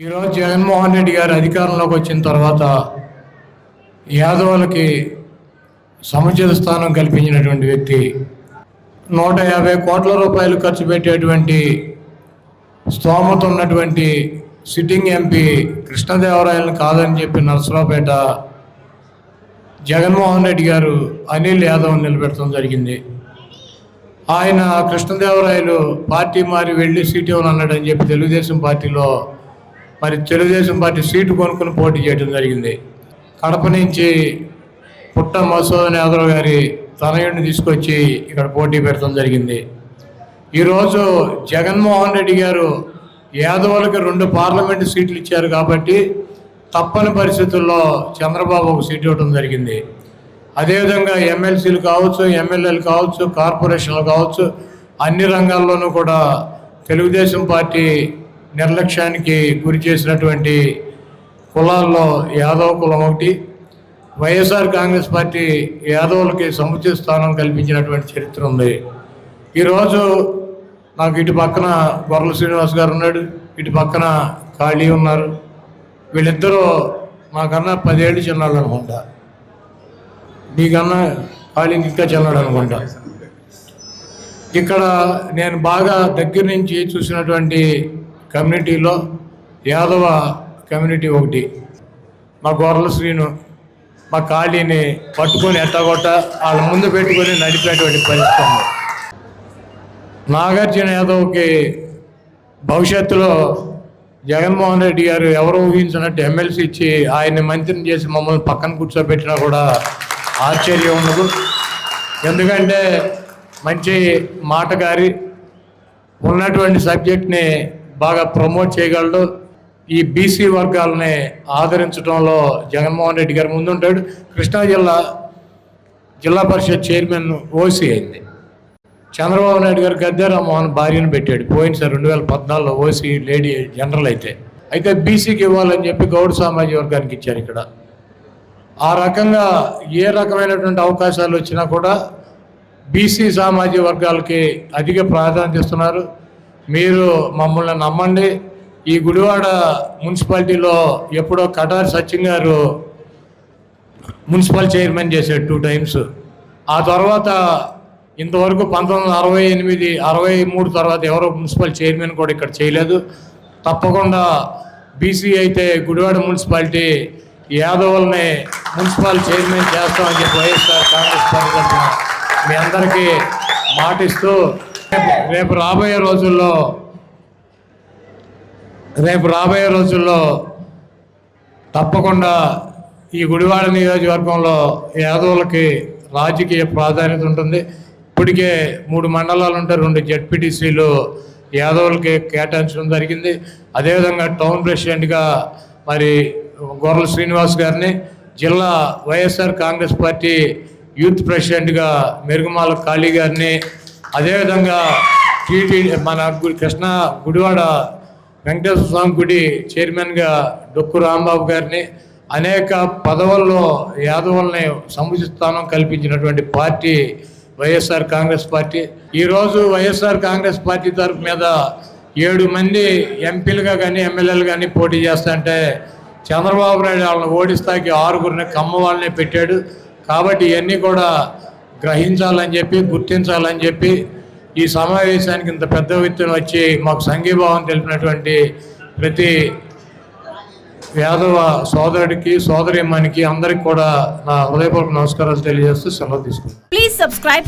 ఈరోజు జగన్మోహన్ రెడ్డి గారు అధికారంలోకి వచ్చిన తర్వాత యాదవులకి సముచిత స్థానం కల్పించినటువంటి వ్యక్తి నూట యాభై కోట్ల రూపాయలు ఖర్చు పెట్టేటువంటి స్తోమత ఉన్నటువంటి సిట్టింగ్ ఎంపీ కృష్ణదేవరాయలను కాదని చెప్పి నరసరావుపేట జగన్మోహన్ రెడ్డి గారు అనిల్ యాదవ్ నిలబెట్టడం జరిగింది. ఆయన కృష్ణదేవరాయలు పార్టీ మారి వెళ్ళి సీట్ ఇవ్వనన్నాడని చెప్పి తెలుగుదేశం పార్టీలో మరి తెలుగుదేశం పార్టీ సీటు కొనుక్కుని పోటీ చేయడం జరిగింది. కడప నుంచి పుట్ట మసూదన్ యాదవ్ గారి తనయుడిని తీసుకొచ్చి ఇక్కడ పోటీ పెడతాం జరిగింది. ఈరోజు జగన్మోహన్ రెడ్డి గారు యాదవులకు రెండు పార్లమెంటు సీట్లు ఇచ్చారు కాబట్టి తప్పని పరిస్థితుల్లో చంద్రబాబు ఒక సీట్ ఇవ్వడం జరిగింది. అదేవిధంగా ఎమ్మెల్సీలు కావచ్చు ఎమ్మెల్యేలు కావచ్చు కార్పొరేషన్లు కావచ్చు అన్ని రంగాల్లోనూ కూడా తెలుగుదేశం పార్టీ నిర్లక్ష్యానికి గురి చేసినటువంటి కులాల్లో యాదవ కులం ఒకటి వైఎస్ఆర్ కాంగ్రెస్ పార్టీ యాదవులకి సముచిత స్థానం కల్పించినటువంటి చరిత్ర ఉంది. ఈరోజు నాకు ఇటు పక్కన గొర్రెల శ్రీనివాస్ గారు ఉన్నాడు ఇటు పక్కన ఖాళీ ఉన్నారు. వీళ్ళిద్దరూ మాకన్నా పదేళ్ళు చిన్నాళ్ళు అనుకుంటా నీకన్నా ఖాళీకి ఇంకా చిన్నాడు అనుకుంటా ఇక్కడ నేను బాగా దగ్గర నుంచి చూసినటువంటి కమ్యూనిటీలో యాదవ కమ్యూనిటీ ఒకటి. మా గొర్రెల శ్రీను మా ఖాళీని పట్టుకొని ఎట్టగొట్ట వాళ్ళ ముందు పెట్టుకొని నడిపేటువంటి పరిస్థితి నాగార్జున యాదవ్కి భవిష్యత్తులో జగన్మోహన్ రెడ్డి గారు ఎవరు ఊహించినట్టు ఎమ్మెల్సీ ఇచ్చి ఆయన్ని మంత్రిని చేసి మమ్మల్ని పక్కన కూర్చోబెట్టినా కూడా ఆశ్చర్యం ఉండదు. ఎందుకంటే మంచి మాటగారి ఉన్నటువంటి సబ్జెక్ట్ని బాగా ప్రమోట్ చేయగలడు. ఈ బీసీ వర్గాలని ఆదరించడంలో జగన్మోహన్ రెడ్డి గారు ముందుంటాడు. కృష్ణా జిల్లా జిల్లా పరిషత్ చైర్మన్ ఓసీ అయింది. చంద్రబాబు నాయుడు గారు గద్దె రామ్మోహన్ భార్యను పెట్టాడు. పోయినసారి రెండు వేల పద్నాలుగులో ఓసీ లేడీ జనరల్ అయితే. అయితే బీసీకి ఇవ్వాలని చెప్పి గౌడ సామాజిక వర్గానికి ఇచ్చారు ఇక్కడ. ఆ రకంగా ఏ రకమైనటువంటి అవకాశాలు వచ్చినా కూడా బీసీ సామాజిక వర్గాలకి అధిక ప్రాధాన్యత ఇస్తున్నారు. మీరు మమ్మల్ని నమ్మండి. ఈ గుడివాడ మున్సిపాలిటీలో ఎప్పుడో కటార్ సచిన్ గారు మున్సిపల్ చైర్మన్ చేశాడు టూ టైమ్స్. ఆ తర్వాత ఇంతవరకు పంతొమ్మిది వందల అరవై ఎనిమిది అరవై మూడు తర్వాత ఎవరో మున్సిపల్ చైర్మన్ కూడా ఇక్కడ చేయలేదు. తప్పకుండా బీసీ అయితే గుడివాడ మున్సిపాలిటీ యాదవుల్ని మున్సిపల్ చైర్మన్ చేస్తామని చెప్పి వైఎస్ఆర్ కాంగ్రెస్ పార్టీ మీ అందరికీ మాటిస్తూ రేపు రాబోయే రోజుల్లో రేపు రాబోయే రోజుల్లో తప్పకుండా ఈ గుడివాడ నియోజకవర్గంలో యాదవులకి రాజకీయ ప్రాధాన్యత ఉంటుంది. ఇప్పటికే మూడు మండలాలు ఉంటే రెండు జడ్పీటీసీలు యాదవులకి కేటాయించడం జరిగింది. అదేవిధంగా టౌన్ ప్రెసిడెంట్గా మరి గొర్రెల శ్రీనివాస్ గారిని జిల్లా వైఎస్ఆర్ కాంగ్రెస్ పార్టీ యూత్ ప్రెసిడెంట్గా మెరుగుమాల కాళీ గారిని అదేవిధంగా టీటీ మన కృష్ణ గుడివాడ వెంకటేశ్వర స్వామి గుడి చైర్మన్గా డొక్కు రాంబాబు గారిని అనేక పదవుల్లో యాదవుల్ని సముచిత స్థానం కల్పించినటువంటి పార్టీ వైఎస్ఆర్ కాంగ్రెస్ పార్టీ. ఈరోజు వైఎస్ఆర్ కాంగ్రెస్ పార్టీ తరఫు మీద ఏడు మంది ఎంపీలుగా కానీ ఎమ్మెల్యేలు కానీ పోటీ చేస్తుంటే చంద్రబాబు నాయుడు వాళ్ళని ఓడిస్తాకి ఆరుగురిని కమ్మ వాళ్ళని పెట్టాడు. కాబట్టి ఇవన్నీ కూడా గ్రహించాలని చెప్పి గుర్తించాలని చెప్పి ఈ సమావేశానికి ఇంత పెద్ద ఎత్తున వచ్చి మాకు సంఘీభావం తెలిపినటువంటి ప్రతి యాదవ సోదరుడికి సోదరిమ్మనికి అందరికి కూడా నా హృదయపూర్వక నమస్కారాలు తెలియజేస్తూ సెలవు తీసుకుంటాను ప్లీజ్ subscribe